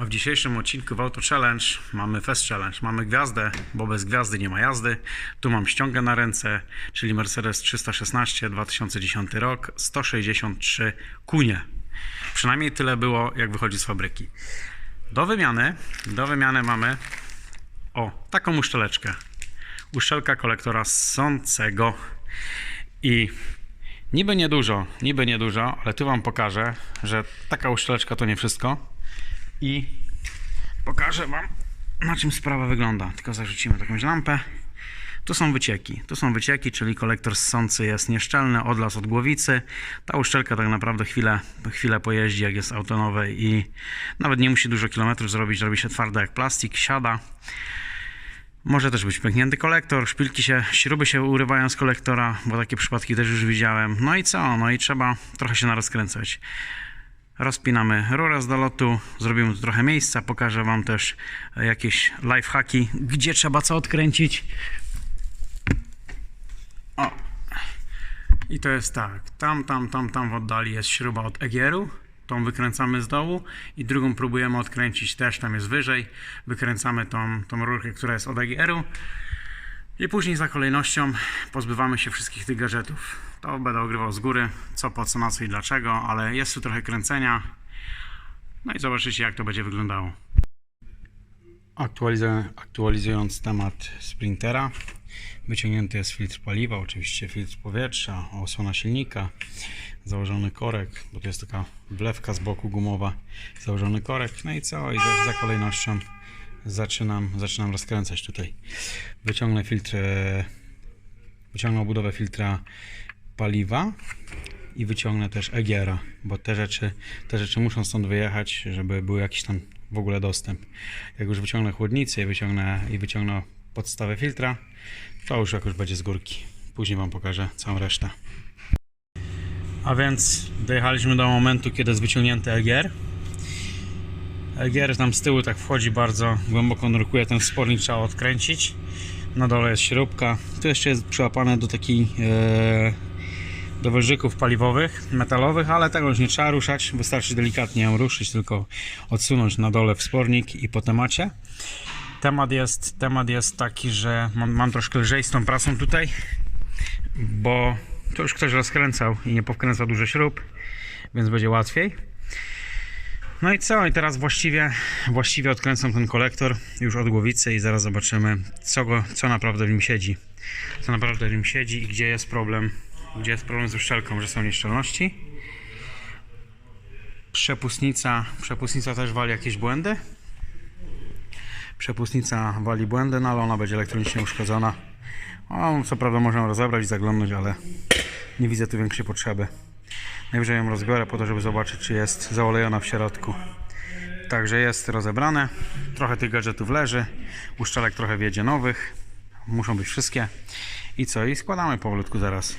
A w dzisiejszym odcinku w Auto Challenge mamy Fest Challenge. Mamy gwiazdę, bo bez gwiazdy nie ma jazdy. Tu mam ściągę na ręce, czyli Mercedes 316 2010 rok, 163 kunie. Przynajmniej tyle było, jak wychodzi z fabryki. Do wymiany, do wymiany mamy o taką uszczeleczkę. Uszczelka kolektora sącego i niby niedużo, niby niedużo, ale tu Wam pokażę, że taka uszczeleczka to nie wszystko i pokażę Wam na czym sprawa wygląda. Tylko zarzucimy jakąś lampę. Tu są wycieki. Tu są wycieki, czyli kolektor ssący jest nieszczelny, odlas od głowicy. Ta uszczelka tak naprawdę chwilę, chwilę pojeździ, jak jest auto nowe i nawet nie musi dużo kilometrów zrobić, robi się twarda jak plastik, siada. Może też być pęknięty kolektor, szpilki się, śruby się urywają z kolektora, bo takie przypadki też już widziałem. No i co? No i trzeba trochę się narozkręcać. Rozpinamy rurę z dolotu, zrobimy tu trochę miejsca, pokażę Wam też e, jakieś lifehacki, gdzie trzeba co odkręcić. O. I to jest tak, tam, tam, tam, tam w oddali jest śruba od egieru, tą wykręcamy z dołu i drugą próbujemy odkręcić też, tam jest wyżej, wykręcamy tą, tą rurkę, która jest od egieru i później za kolejnością pozbywamy się wszystkich tych gadżetów. To będę ogrywał z góry, co, po co, na co i dlaczego, ale jest tu trochę kręcenia. No i zobaczycie, jak to będzie wyglądało. Aktualizując temat sprintera, wyciągnięty jest filtr paliwa, oczywiście filtr powietrza, osłona silnika, założony korek, bo to jest taka wlewka z boku gumowa, założony korek, no i co, i za, za kolejnością zaczynam, zaczynam rozkręcać tutaj. Wyciągnę filtr, e, wyciągnę obudowę filtra paliwa i wyciągnę też egiera, bo te rzeczy, te rzeczy muszą stąd wyjechać, żeby był jakiś tam w ogóle dostęp. Jak już wyciągnę chłodnicę i wyciągnę, i wyciągnę podstawę filtra, to już jakoś będzie z górki. Później Wam pokażę całą resztę. A więc dojechaliśmy do momentu, kiedy jest wyciągnięty EGR. EGR tam z tyłu tak wchodzi bardzo głęboko nurkuje, ten spornik trzeba odkręcić. Na dole jest śrubka. Tu jeszcze jest przyłapane do takiej e, do wężyków paliwowych, metalowych, ale tego już nie trzeba ruszać. Wystarczy delikatnie ją ruszyć, tylko odsunąć na dole w spornik i po temacie. Temat jest, temat jest taki, że mam, mam troszkę lżej z tą pracą tutaj, bo to już ktoś rozkręcał i nie powkręcał dużo śrub, więc będzie łatwiej. No i co? I teraz właściwie, właściwie odkręcam ten kolektor już od głowicy i zaraz zobaczymy, co, go, co naprawdę w nim siedzi. Co naprawdę w nim siedzi i gdzie jest problem, gdzie jest problem z uszczelką, że są nieszczelności. Przepustnica, przepustnica też wali jakieś błędy. Przepustnica wali błędy, no ale ona będzie elektronicznie uszkodzona. O, co prawda ją rozebrać i zaglądnąć, ale nie widzę tu większej potrzeby. Najwyżej ją rozbiorę po to, żeby zobaczyć, czy jest zaolejona w środku. Także jest rozebrane. Trochę tych gadżetów leży. Uszczelek trochę wiedzie nowych. Muszą być wszystkie. I co? I składamy powolutku zaraz.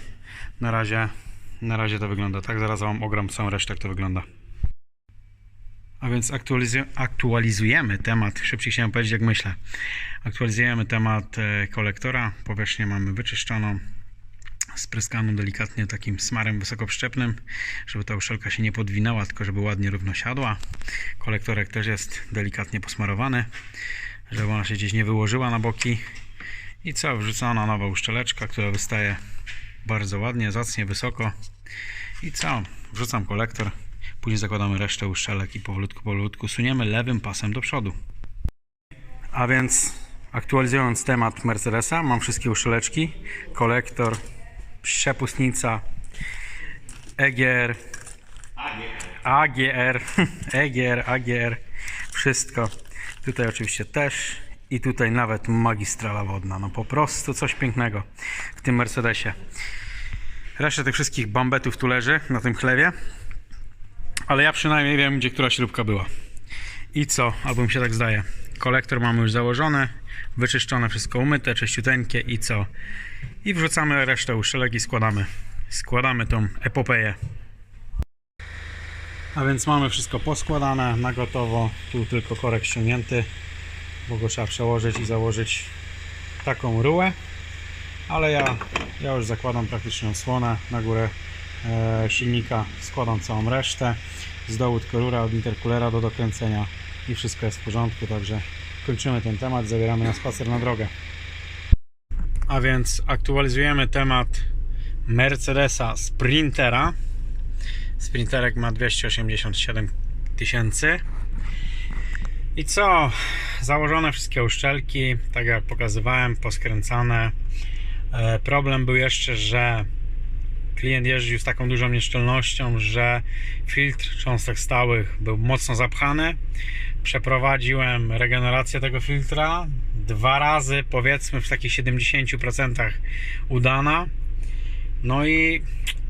Na razie, na razie to wygląda tak. Zaraz Wam ogram całą resztę, jak to wygląda. A więc aktualizu- aktualizujemy temat, szybciej chciałem powiedzieć jak myślę. Aktualizujemy temat e, kolektora. Powierzchnię mamy wyczyszczoną, spryskaną delikatnie takim smarem wysokoprzyczepnym, żeby ta uszelka się nie podwinęła, tylko żeby ładnie równo siadła. Kolektorek też jest delikatnie posmarowany, żeby ona się gdzieś nie wyłożyła na boki. I co? Wrzucona nowa uszczeleczka, która wystaje bardzo ładnie, zacnie, wysoko. I co? Wrzucam kolektor. Później zakładamy resztę uszczelek i powolutku, powolutku suniemy lewym pasem do przodu. A więc aktualizując temat Mercedesa, mam wszystkie uszczeleczki, kolektor, przepustnica, EGR, AGR, EGR, AGR, wszystko. Tutaj oczywiście też i tutaj nawet magistrala wodna. No po prostu coś pięknego w tym Mercedesie. Reszta tych wszystkich bambetów tu leży na tym chlewie. Ale ja przynajmniej wiem, gdzie która śrubka była. I co? Albo mi się tak zdaje. Kolektor mamy już założony, wyczyszczone, wszystko umyte, czyściuteńkie i co? I wrzucamy resztę uszczelek i składamy. Składamy tą epopeję. A więc mamy wszystko poskładane na gotowo. Tu tylko korek ściągnięty, bo go trzeba przełożyć i założyć taką rułę. Ale ja, ja już zakładam praktycznie osłonę na górę e, silnika, składam całą resztę. Z dołu tylko rura od interkulera do dokręcenia i wszystko jest w porządku, także kończymy ten temat, zabieramy na spacer na drogę. A więc aktualizujemy temat Mercedesa Sprintera. Sprinterek ma 287 tysięcy. I co? Założone wszystkie uszczelki, tak jak pokazywałem, poskręcane. E, Problem był jeszcze, że klient jeździł z taką dużą nieszczelnością, że filtr cząstek stałych był mocno zapchany. Przeprowadziłem regenerację tego filtra dwa razy, powiedzmy w takich 70% udana. No i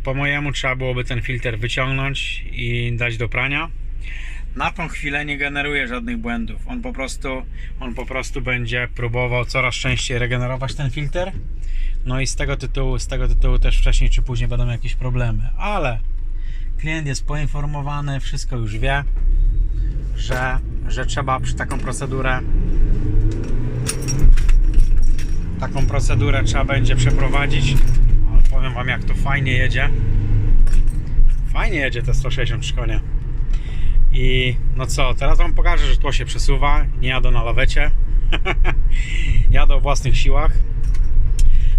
po mojemu trzeba byłoby ten filtr wyciągnąć i dać do prania. Na tą chwilę nie generuje żadnych błędów. On po prostu, on po prostu będzie próbował coraz częściej regenerować ten filtr. No i z tego tytułu, z tego tytułu też wcześniej czy później będą jakieś problemy. Ale klient jest poinformowany, wszystko już wie, że, że trzeba przy taką procedurę taką procedurę trzeba będzie przeprowadzić. Ale powiem wam jak to fajnie jedzie. Fajnie jedzie te 163 konie. I no co, teraz wam pokażę, że tło się przesuwa. Nie jadę na lawecie. jadę o własnych siłach.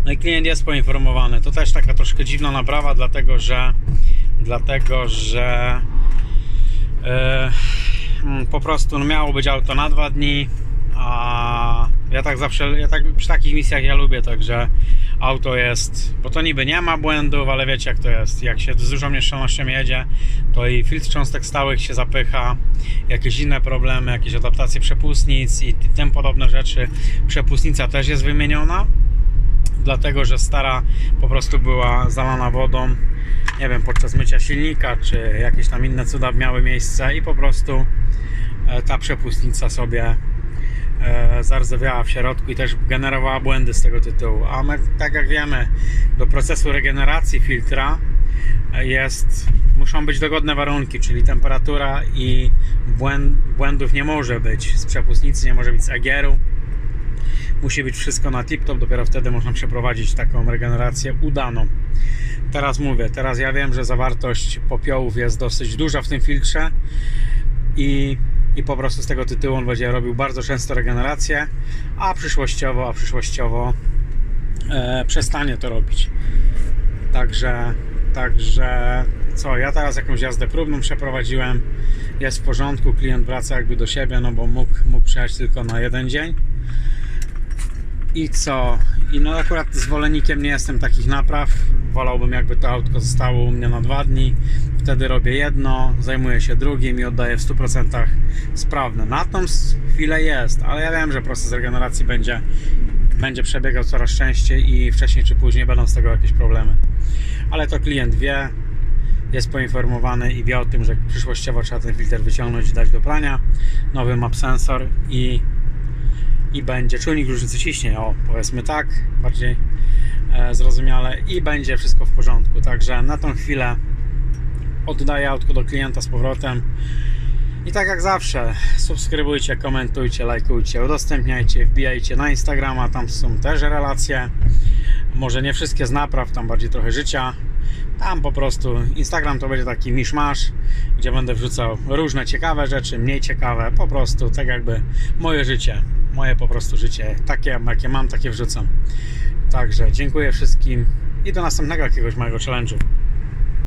No i klient jest poinformowany. To też taka troszkę dziwna naprawa, dlatego że dlatego, że mm, po prostu no, miało być auto na dwa dni, a ja tak zawsze, ja tak przy takich misjach ja lubię, także auto jest, bo to niby nie ma błędów, ale wiecie jak to jest, jak się z dużą nieszczelnością jedzie, to i filtr cząstek stałych się zapycha, jakieś inne problemy, jakieś adaptacje przepustnic i tym podobne rzeczy. Przepustnica też jest wymieniona, dlatego że stara po prostu była zalana wodą, nie wiem, podczas mycia silnika, czy jakieś tam inne cuda miały miejsce i po prostu e, ta przepustnica sobie e, zardzewiała w środku i też generowała błędy z tego tytułu. A my, tak jak wiemy, do procesu regeneracji filtra e, jest, muszą być dogodne warunki, czyli temperatura i błęd, błędów nie może być z przepustnicy, nie może być z agieru. Musi być wszystko na tip-top, dopiero wtedy można przeprowadzić taką regenerację udaną. Teraz mówię, teraz ja wiem, że zawartość popiołów jest dosyć duża w tym filtrze i, i po prostu z tego tytułu on będzie robił bardzo często regenerację, a przyszłościowo, a przyszłościowo e, przestanie to robić. Także, także co, ja teraz jakąś jazdę próbną przeprowadziłem, jest w porządku, klient wraca jakby do siebie, no bo mógł, mógł przyjechać tylko na jeden dzień. I co? I no akurat zwolennikiem nie jestem takich napraw. Wolałbym jakby to autko zostało u mnie na dwa dni. Wtedy robię jedno, zajmuję się drugim i oddaję w 100% sprawne. Na tą chwilę jest, ale ja wiem, że proces regeneracji będzie, będzie przebiegał coraz częściej i wcześniej czy później będą z tego jakieś problemy. Ale to klient wie, jest poinformowany i wie o tym, że przyszłościowo trzeba ten filtr wyciągnąć i dać do prania. Nowy map sensor i i będzie czujnik różnicy ciśnienia, o powiedzmy tak, bardziej e, zrozumiale i będzie wszystko w porządku. Także na tą chwilę oddaję autko do klienta z powrotem. I tak jak zawsze, subskrybujcie, komentujcie, lajkujcie, udostępniajcie, wbijajcie na Instagrama, tam są też relacje. Może nie wszystkie z napraw, tam bardziej trochę życia. Tam po prostu Instagram to będzie taki miszmasz, gdzie będę wrzucał różne ciekawe rzeczy, mniej ciekawe, po prostu tak jakby moje życie, moje po prostu życie, takie jakie mam, takie wrzucam. Także dziękuję wszystkim i do następnego jakiegoś mojego challenge'u.